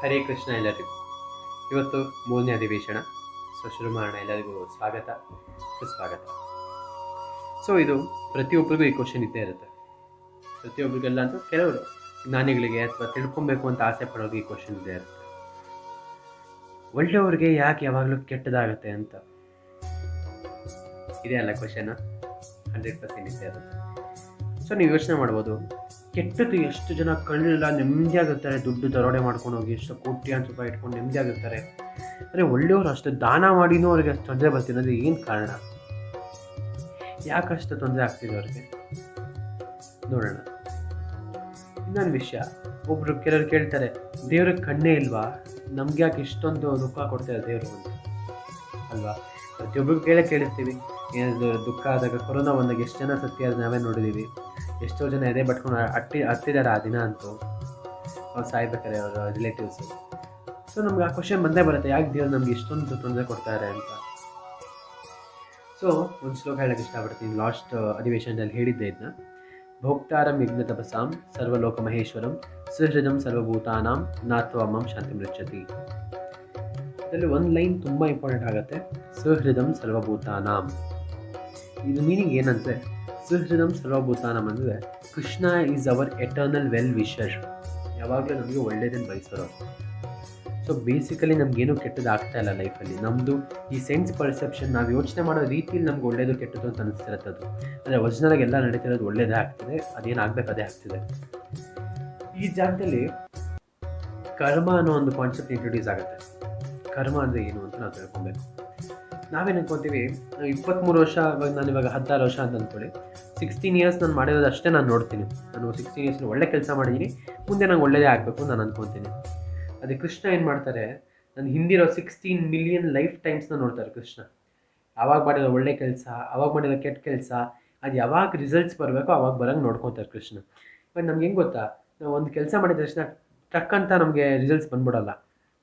ಕೃಷ್ಣ ಎಲ್ಲರಿಗೂ. ಇವತ್ತು ಮೂರನೇ ಅಧಿವೇಶನ. ಸೊ ಶುರು ಮಾಡೋಣ ಎಲ್ಲರಿಗೂ ಸ್ವಾಗತ. ಸುಸ್ವಾಗತ. ಸೊ ಇದು ಪ್ರತಿಯೊಬ್ಬರಿಗೂ ಈ ಕ್ವಶನ್ ಇದ್ದೇ ಇರುತ್ತೆ. ಪ್ರತಿಯೊಬ್ಬರಿಗೆಲ್ಲ ಅಂತೂ ಕೆಲವರು ಜ್ಞಾನಿಗಳಿಗೆ ಅಥವಾ ತಿಳ್ಕೊಬೇಕು ಅಂತ ಆಸೆ ಪಡೋದು ಈ ಕ್ವಶನ್ ಇದ್ದೇ ಇರುತ್ತೆ. ಒಳ್ಳೆಯವ್ರಿಗೆ ಯಾಕೆ ಯಾವಾಗಲೂ ಕೆಟ್ಟದಾಗುತ್ತೆ ಅಂತ? ಇದೇ ಅಲ್ಲ ಕ್ವಶನ್ ಹಂಡ್ರೆಡ್ ಪರ್ಸೆಂಟ್ ಇದ್ದೇ ಇರುತ್ತೆ. ಸೊ ನೀವು ಯೋಚನೆ ಮಾಡ್ಬೋದು. ಕೆಟ್ಟದ್ದು ಎಷ್ಟು ಜನ ಕಳ್ಳಿಲ್ಲ ನೆಮ್ಮದಿಯಾಗಿರ್ತಾರೆ, ದುಡ್ಡು ದರೋಡೆ ಮಾಡ್ಕೊಂಡು ಹೋಗಿ, ಎಷ್ಟು ಕೋಟ್ಯಾಂಶ ರೂಪಾಯಿ ಇಟ್ಕೊಂಡು ನೆಮ್ಮದಿಯಾಗಿರ್ತಾರೆ. ಅಂದರೆ ಒಳ್ಳೆಯವರು ಅಷ್ಟು, ದಾನ ಮಾಡಿನೂ ಅವ್ರಿಗೆ ಅಷ್ಟು ತೊಂದರೆ ಬರ್ತಿರೋದು ಏನು ಕಾರಣ? ಯಾಕಷ್ಟು ತೊಂದರೆ ಆಗ್ತಿದೆ ಅವ್ರಿಗೆ? ನೋಡೋಣ. ಇನ್ನೊಂದು ವಿಷಯ ಒಬ್ಬರು ಕೆಲವರು ಕೇಳ್ತಾರೆ ದೇವ್ರ ಕಣ್ಣೇ ಇಲ್ವಾ? ನಮ್ಗೆ ಯಾಕೆ ಇಷ್ಟೊಂದು ದುಃಖ ಕೊಡ್ತಾರೆ ದೇವರು ಅಂತ. ಅಲ್ವಾ? ಪ್ರತಿಯೊಬ್ಬರು ಕೇಳೇ ಕೇಳಿರ್ತೀವಿ, ಏನಾದರೂ ದುಃಖ ಆದಾಗ, ಕೊರೋನಾ ಬಂದಾಗ ಎಷ್ಟು ಜನ ಸತ್ಯ ನಾವೇ ನೋಡಿದ್ದೀವಿ ಎಷ್ಟೋ ಜನ ಎದೆ ಬಟ್ಕೊಂಡು ಅಟ್ಟಿ ಹತ್ತಿದ್ದಾರೆ ಆ ದಿನ ಅಂತೂ. ಅವ್ರು ಸಾಯ್ಬೇಕಾರೆ ಅವರ ರಿಲೇಟಿವ್ಸ್ ಸೊ ನಮ್ಗೆ ಆ ಕ್ವಶನ್ ಬಂದೇ ಬರುತ್ತೆ, ಯಾಕೆ ದೇವ್ರು ನಮ್ಗೆ ಇಷ್ಟೊಂದು ತೊಂದರೆ ಕೊಡ್ತಾರೆ ಅಂತ. ಸೊ ಒಂದು ಶ್ಲೋಕ ಹೇಳಕ್ಕೆ ಇಷ್ಟಪಡ್ತೀನಿ. ಲಾಸ್ಟ್ ಅಧಿವೇಶನದಲ್ಲಿ ಹೇಳಿದ್ದೆ ಇದನ್ನ ಭೋಕ್ತಾರಂ ಯಜ್ಞ ತಪಸಾಂ ಸರ್ವಲೋಕ ಮಹೇಶ್ವರಂ ಸುಹೃದಂ ಸರ್ವಭೂತಾನಾಂ ನಾತ್ವಮಂ ಶಾಂತಿ ಮೃಚ್ಛತಿ. ಇದರಲ್ಲಿ ಒಂದು ಲೈನ್ ತುಂಬ ಇಂಪಾರ್ಟೆಂಟ್ ಆಗುತ್ತೆ. ಸುಹೃದಂ ಸರ್ವಭೂತಾನಾಂ. ಇದು ಮೀನಿಂಗ್ ಏನಂದರೆ ಸುಹೃದಂ ಸರ್ವಭೂತಾನಂ ಅಂದರೆ Krishna is our eternal well wisher ಯಾವಾಗಲೂ ನಮಗೆ ಒಳ್ಳೇದನ್ನು ಬಯಸೋರು ಸೊ ಬೇಸಿಕಲಿ ನಮಗೇನು ಕೆಟ್ಟದ್ದು ಆಗ್ತಾ ಇಲ್ಲ ಲೈಫಲ್ಲಿ ನಮ್ಮದು ಈ ಸೆನ್ಸ್ ಪರ್ಸೆಪ್ಷನ್ ನಾವು ಯೋಚನೆ ಮಾಡೋ ರೀತಿಯಲ್ಲಿ ನಮ್ಗೆ ಒಳ್ಳೇದು ಕೆಟ್ಟದ್ದು ಅಂತ ಅನಿಸ್ತಿರುತ್ತೆ ಅದು. ಅಂದರೆ ಒರಿಜಿನಲಾಗಿ ಎಲ್ಲ ನಡೀತಿರೋದು ಒಳ್ಳೇದೇ ಆಗ್ತಿದೆ, ಅದೇನು ಆಗಬೇಕು ಅದೇ ಆಗ್ತಿದೆ. ಈ ಜಾಗದಲ್ಲಿ ಕರ್ಮ ಅನ್ನೋ ಒಂದು ಕಾನ್ಸೆಪ್ಟ್ ಇಂಟ್ರೊಡ್ಯೂಸ್ ಆಗುತ್ತೆ. ಕರ್ಮ ಅಂದರೆ ಏನು ಅಂತ ನಾವು ತಿಳ್ಕೊಬೇಕು. ನಾವೇನು ಅನ್ಕೊತೀವಿ ಇಪ್ಪತ್ತ್ಮೂರು ವರ್ಷ ಇವಾಗ ನಾನು ಇವಾಗ ಹದಿನಾರು ವರ್ಷ ಅಂತ ಅಂದ್ಕೊಳ್ಳಿ ಸಿಕ್ಸ್ಟೀನ್ ಇಯರ್ಸ್ ನಾನು ಮಾಡಿರೋದು ಅಷ್ಟೇ ನಾನು ನೋಡ್ತೀನಿ. ನಾನು ಸಿಕ್ಸ್ಟೀನ್ ಇಯರ್ಸ್ ಒಳ್ಳೆ ಕೆಲಸ ಮಾಡಿದ್ದೀನಿ ಮುಂದೆ ನಂಗೆ ಒಳ್ಳೆಯದೇ ಆಗಬೇಕು ನಾನು ಅಂದ್ಕೊತೀನಿ ಅದೇ ಕೃಷ್ಣ ಏನು ಮಾಡ್ತಾರೆ, ನಾನು ಹಿಂದಿರೋ ಸಿಕ್ಸ್ಟೀನ್ ಮಿಲಿಯನ್ ಲೈಫ್ ಟೈಮ್ಸ್ನ ನೋಡ್ತಾರೆ ಕೃಷ್ಣ. ಆವಾಗ ಮಾಡಿರೋ ಒಳ್ಳೆ ಕೆಲಸ ಆವಾಗ ಮಾಡಿರೋ ಕೆಟ್ಟ ಕೆಲಸ, ಅದು ಯಾವಾಗ ರಿಸಲ್ಟ್ಸ್ ಬರಬೇಕೋ ಅವಾಗ ಬರೋಂಗೆ ನೋಡ್ಕೊತಾರೆ ಕೃಷ್ಣ. ಇವಾಗ ನಮ್ಗೆ ಹೆಂಗೆ ಗೊತ್ತಾ, ನಾವು ಒಂದು ಕೆಲಸ ಮಾಡಿದ ತಕ್ಷಣ ಟಕ್ ಅಂತ ನಮಗೆ ರಿಸಲ್ಟ್ಸ್ ಬಂದ್ಬಿಡಲ್ಲ.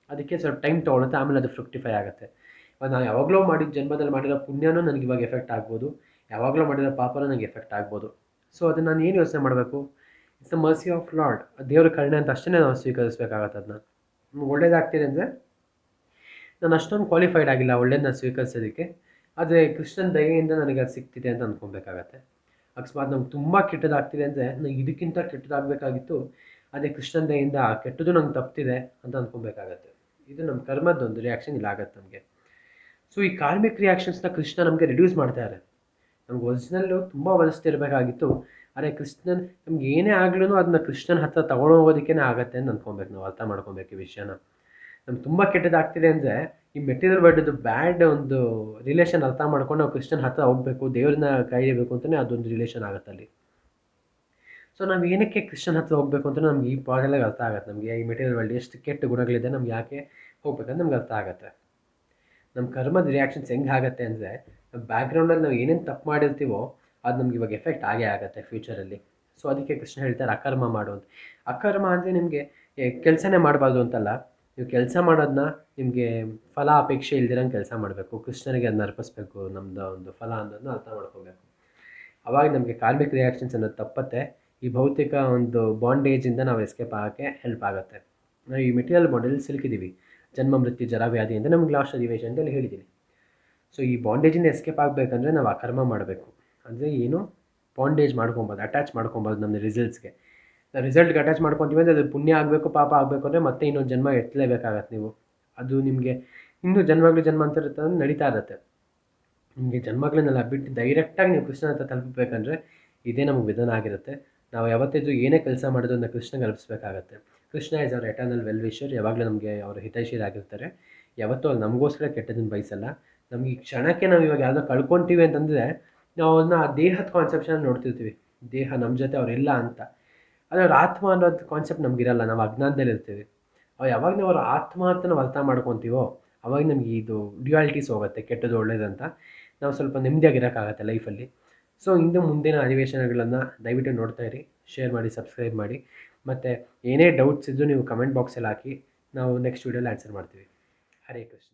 ಅದಕ್ಕೆ ಸ್ವಲ್ಪ ಟೈಮ್ ತೊಗೊಳುತ್ತೆ, ಆಮೇಲೆ ಅದು ಫ್ರುಕ್ಟಿಫೈ ಆಗುತ್ತೆ. ಇವಾಗ ನಾನು ಯಾವಾಗಲೂ ಮಾಡಿದ ಜನ್ಮದಲ್ಲಿ ಮಾಡಿರೋ ಪುಣ್ಯನೂ ನನಗೆ ಇವಾಗ ಎಫೆಕ್ಟ್ ಆಗ್ಬೋದು. ಯಾವಾಗಲೂ ಮಾಡಿರೋ ಪಾಪನೂ ನನಗೆ ಎಫೆಕ್ಟ್ ಆಗ್ಬೋದು. ಸೊ ಅದನ್ನು ನಾನು ಏನು ಯೋಚನೆ ಮಾಡಬೇಕು? It's the mercy of Lord ದೇವ್ರ ಕರುಣೆ ಅಂತ ಅಷ್ಟೇ ನಾವು ಸ್ವೀಕರಿಸಬೇಕಾಗತ್ತೆ ಅದನ್ನ. ನಮ್ಗೆ ಒಳ್ಳೇದಾಗ್ತಿದೆ ಅಂದರೆ, ನಾನು ಅಷ್ಟೊಂದು ಕ್ವಾಲಿಫೈಡ್ ಆಗಿಲ್ಲ ಒಳ್ಳೇದನ್ನ ಸ್ವೀಕರಿಸೋದಕ್ಕೆ. ಆದರೆ ಕೃಷ್ಣನ ದಯೆಯಿಂದ ನನಗೆ ಅದು ಸಿಗ್ತಿದೆ ಅಂತ ಅಂದ್ಕೊಬೇಕಾಗತ್ತೆ ಅಕಸ್ಮಾತ್ ನಮ್ಗೆ ತುಂಬ ಕೆಟ್ಟದಾಗ್ತಿದೆ ಅಂದರೆ ನನಗೆ ಇದಕ್ಕಿಂತ ಕೆಟ್ಟದಾಗಬೇಕಾಗಿತ್ತು, ಅದೇ ಕೃಷ್ಣನ ದಯೆಯಿಂದ ಆ ಕೆಟ್ಟದ್ದು ನಂಗೆ ತಪ್ಪಿದೆ ಅಂತ ಅಂದ್ಕೊಬೇಕಾಗತ್ತೆ ಇದು ನಮ್ಮ ಕರ್ಮದ್ದೊಂದು ರಿಯಾಕ್ಷನ್ ಇಲ್ಲ ಆಗತ್ತೆ ನಮಗೆ. ಸೊ ಈ ಕಾರ್ಮಿಕ್ ರಿಯಾಕ್ಷನ್ಸ್ನ ಕೃಷ್ಣ ನಮಗೆ ರಿಡ್ಯೂಸ್ ಮಾಡ್ತಾರೆ ನಮ್ಗೆ ಒರಿಜಿನಲ್ಲು ತುಂಬ ವರಿಷ್ಠ ಇರಬೇಕಾಗಿತ್ತು. ಆದರೆ ಕೃಷ್ಣನ್ ನಮ್ಗೆ ಏನೇ ಆಗ್ಲೂ ಅದನ್ನ ಕೃಷ್ಣನ ಹತ್ರ ಹೋಗೋದಕ್ಕೆ ಆಗತ್ತೆ ಅಂತ ಅಂದ್ಕೊಬೇಕು ನಾವು, ಅರ್ಥ ಮಾಡ್ಕೊಬೇಕು ಈ ವಿಷಯನ. ನಮ್ಗೆ ತುಂಬ ಕೆಟ್ಟದಾಗ್ತಿದೆ ಅಂದರೆ ಈ ಮೆಟೀರಿಯಲ್ ವರ್ಡ್ದು ಬ್ಯಾಡ್ ಒಂದು ರಿಲೇಷನ್ ಅರ್ಥ ಮಾಡ್ಕೊಂಡು ನಾವು ಕೃಷ್ಣನ ಹತ್ರ ಹೋಗಬೇಕು, ದೇವ್ರನ್ನ ಕಾಯ್ಯಬೇಕು ಅಂತಲೇ ಅದೊಂದು ರಿಲೇಷನ್ ಆಗುತ್ತೆ ಅಲ್ಲಿ. ಸೊ ನಾವು ಏನಕ್ಕೆ ಕೃಷ್ಣನ ಹತ್ರ ಹೋಗಬೇಕು ಅಂತ ನಮ್ಗೆ ಈ ಪಾಡಲಾಗ ಅರ್ಥ ಆಗುತ್ತೆ. ನಮಗೆ ಈ ಮೆಟೀರಿಯಲ್ ವರ್ಲ್ಡ್ ಎಷ್ಟು ಕೆಟ್ಟ ಗುಣಗಳಿದೆ ನಮ್ಗೆ ಯಾಕೆ ಹೋಗ್ಬೇಕಂತ ನಮ್ಗೆ ಅರ್ಥ ಆಗುತ್ತೆ. ನಮ್ಮ ಕರ್ಮದ ರಿಯಾಕ್ಷನ್ಸ್ ಹೆಂಗೆ ಆಗುತ್ತೆ ಅಂದರೆ ನಮ್ಮ ಬ್ಯಾಕ್ಗ್ರೌಂಡಲ್ಲಿ ನಾವು ಏನೇನು ತಪ್ಪು ಮಾಡಿರ್ತೀವೋ ಅದು ನಮ್ಗೆ ಇವಾಗ ಎಫೆಕ್ಟ್ ಆಗೇ ಆಗುತ್ತೆ ಫ್ಯೂಚರಲ್ಲಿ ಸೊ ಅದಕ್ಕೆ ಕೃಷ್ಣ ಹೇಳ್ತಾರೆ ಅಕರ್ಮ ಮಾಡು ಅಂತ. ಅಕರ್ಮ ಅಂದರೆ ನಿಮಗೆ ಕೆಲಸನೇ ಮಾಡಬಾರ್ದು ಅಂತಲ್ಲ. ನೀವು ಕೆಲಸ ಮಾಡೋದನ್ನ ನಿಮಗೆ ಫಲ ಅಪೇಕ್ಷೆ ಇಲ್ದಿರಂಗೆ ಕೆಲಸ ಮಾಡಬೇಕು. ಕೃಷ್ಣನಿಗೆ ಅದನ್ನ ಅರ್ಪಿಸ್ಬೇಕು ನಮ್ಮದು ಒಂದು ಫಲ ಅನ್ನೋದನ್ನ ಅರ್ಥ ಮಾಡ್ಕೋಬೇಕು. ಅವಾಗ ನಮಗೆ ಕಾರ್ಮಿಕ ರಿಯಾಕ್ಷನ್ಸ್ ಅನ್ನೋದು ತಪ್ಪತ್ತೆ. ಈ ಭೌತಿಕ ಒಂದು ಬಾಂಡೇಜಿಂದ ನಾವು ಎಸ್ಕೇಪ್ ಆಗೋಕ್ಕೆ ಹೆಲ್ಪ್ ಆಗುತ್ತೆ. ನಾವು ಈ ಮೆಟೀರಿಯಲ್ ಬಾಂಡೇಜಲ್ಲಿ ಸಿಲುಕಿದ್ದೀವಿ ಜನ್ಮ, ಮೃತ್ಯು ಜರಾವ್ಯಾಧಿ ಅಂತ ನಮ್ಗೆ ಲಾಸ್ಟ್ ಅಧಿವೇಶನದಲ್ಲಿ ಹೇಳಿದ್ದೀನಿ ಸೊ ಈ ಬಾಂಡೇಜಿಂದ ಎಸ್ಕೇಪ್ ಆಗಬೇಕಂದ್ರೆ ನಾವು ಅಕರ್ಮ ಮಾಡಬೇಕು. ಅಂದರೆ ಏನು? ಬಾಂಡೇಜ್ ಮಾಡ್ಕೊಬೋದು ಅಟ್ಯಾಚ್ ಮಾಡ್ಕೊಬೋದು ನಮ್ಮ ರಿಸಲ್ಟ್ಸ್ಗೆ ನಾವು ರಿಸಲ್ಟ್ಗೆ ಅಟ್ಯಾಚ್ ಮಾಡ್ಕೊತೀವಿ ಅಂದರೆ ಅದು ಪುಣ್ಯ ಆಗಬೇಕು, ಪಾಪ ಆಗಬೇಕು ಅಂದರೆ ಮತ್ತೆ ಇನ್ನೊಂದು ಜನ್ಮ ಎತ್ತಲೇಬೇಕಾಗತ್ತೆ ನೀವು. ಅದು ನಿಮಗೆ ಇನ್ನೂ ಜನ್ಮಗಳು ಇರುತ್ತೆ ಇರ್ತದೆ ನಡೀತಾ ಇರುತ್ತೆ. ನಿಮಗೆ ಜನ್ಮಗಳನ್ನೆಲ್ಲ ಬಿಟ್ಟು ಡೈರೆಕ್ಟಾಗಿ ನೀವು ಕೃಷ್ಣನ ಹತ್ರ ತಲುಪಬೇಕಂದ್ರೆ ಇದೇ ನಮಗೆ ವಿಧಾನ ಆಗಿರುತ್ತೆ. ನಾವು ಯಾವತ್ತಿದ್ರು ಏನೇ ಕೆಲಸ ಮಾಡೋದು ಅಂತ ಕೃಷ್ಣಗೆ ಅಲ್ಪಿಸ್ಬೇಕಾಗತ್ತೆ Krishna is our eternal well wisher ಯಾವಾಗಲೂ ನಮಗೆ ಅವರು ಹಿತೈಷಿರಾಗಿರ್ತಾರೆ ಯಾವತ್ತೂ ಅವ್ರು ನಮಗೋಸ್ಕರ ಕೆಟ್ಟದನ್ನು ಬಯಸಲ್ಲ. ನಮಗೆ ಕ್ಷಣಕ್ಕೆ ನಾವು ಇವಾಗ ಯಾವುದೋ ಕಳ್ಕೊತೀವಿ ಅಂತಂದರೆ ನಾವು ಅದನ್ನ ದೇಹದ ಕಾನ್ಸೆಪ್ಷನ್ ನೋಡ್ತಿರ್ತೀವಿ. ದೇಹ ನಮ್ಮ ಜೊತೆ ಅವರಿಲ್ಲ ಅಂತ. ಆದರೆ ಅವ್ರ ಆತ್ಮ ಅನ್ನೋದು ಕಾನ್ಸೆಪ್ಟ್ ನಮಗಿರಲ್ಲ. ನಾವು ಅಜ್ಞಾನದಲ್ಲಿ ಇರ್ತೀವಿ. ಅವ್ರು ಯಾವಾಗ ನಾವು ಅವ್ರ ಆತ್ಮ ಅಂತ ನಾವು ಅರ್ಥ ಮಾಡ್ಕೊತೀವೋ, ಅವಾಗ ನಮಗೆ ಇದು ಡ್ಯುಯಾಲಿಟೀಸ್ ಹೋಗುತ್ತೆ. ಕೆಟ್ಟದ್ದು ಒಳ್ಳೇದಂತ ನಾವು ಸ್ವಲ್ಪ ನೆಮ್ಮದಿಯಾಗಿರೋಕ್ಕಾಗತ್ತೆ ಲೈಫಲ್ಲಿ ಸೊ, ಇನ್ನು ಮುಂದಿನ ಅಧಿವೇಶನಗಳನ್ನು ದಯವಿಟ್ಟು ನೋಡ್ತಾ ಇರಿ ಶೇರ್ ಮಾಡಿ ಸಬ್ಸ್ಕ್ರೈಬ್ ಮಾಡಿ. ಮತ್ತು ಏನೇ ಡೌಟ್ಸ್ ಇದ್ದರೂ ನೀವು ಕಮೆಂಟ್ ಬಾಕ್ಸಲ್ಲಿ ಹಾಕಿ, ನಾವು ನೆಕ್ಸ್ಟ್ ವೀಡಿಯೋಲಿ ಆನ್ಸರ್ ಮಾಡ್ತೀವಿ. ಹರೇ ಕೃಷ್ಣ.